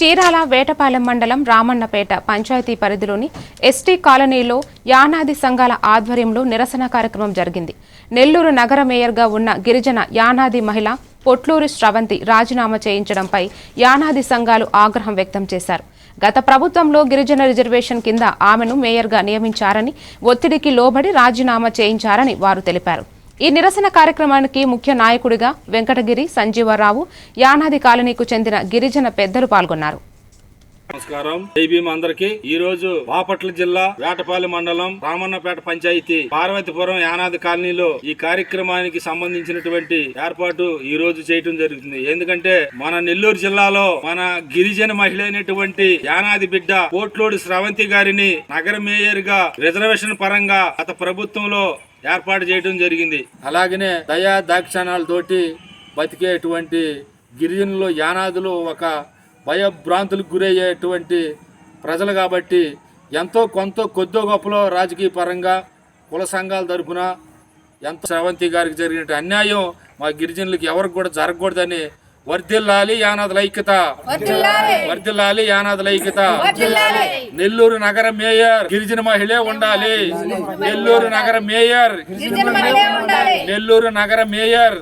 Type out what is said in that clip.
చీరాల వేటపాలెం మండలం రామన్నపేట పంచాయతీ పరిధిలోని ఎస్టీ కాలనీలో యానాది సంఘాల ఆధ్వర్యంలో నిరసన కార్యక్రమం జరిగింది. నెల్లూరు నగర మేయర్గా ఉన్న గిరిజన యానాది మహిళ పొట్లూరి స్రవంతి రాజీనామా చేయించడంపై యానాది సంఘాలు ఆగ్రహం వ్యక్తం చేశారు. గత ప్రభుత్వంలో గిరిజన రిజర్వేషన్ కింద ఆమెను మేయర్గా నియమించారని ఒత్తిడికి లోబడి రాజీనామా చేయించారని వారు తెలిపారు. ఈ నిరసన కార్యక్రమానికి ముఖ్య నాయకుడిగా వెంకటగిరి సంజీవరావు యానాది కాలనీకు చెందిన గిరిజన పెద్దలు పాల్గొన్నారు. నమస్కారం. జై అందరికి. ఈ రోజు బాపట్ల జిల్లా వేటపాలెం మండలం రామన్నపేట పంచాయతీ పార్వతీపురం యానాది కాలనీలో ఈ కార్యక్రమానికి సంబంధించినటువంటి ఏర్పాటు ఈ రోజు చేయటం జరుగుతుంది. ఎందుకంటే మన నెల్లూరు జిల్లాలో మన గిరిజన మహిళ అయినటువంటి యానాది బిడ్డ కోట్లోడు స్రవంతి గారిని నగర మేయర్గా రిజర్వేషన్ పరంగా గత ప్రభుత్వంలో ఏర్పాటు చేయడం జరిగింది. అలాగనే దయా దాక్షణాలతోటి బతికేటువంటి గిరిజనులు యానాదులు ఒక భయభ్రాంతులకు గురయ్యేటువంటి ప్రజలు కాబట్టి ఎంతో కొంత కొద్దో గొప్పలో రాజకీయ పరంగా కుల సంఘాల తరఫున ఎంత శ్రవంతి గారికి జరిగిన అన్యాయం మా గిరిజనులకు ఎవరికి కూడా జరగకూడదని వర్ధిల్లాలి యానాదుల ఐక్యత వర్ధిల్లాలి యానాదుల ఐక్యత నెల్లూరు నగర మేయర్ గిరిజన మహిళే ఉండాలి. నెల్లూరు నగర మేయర్ నెల్లూరు నగర మేయర్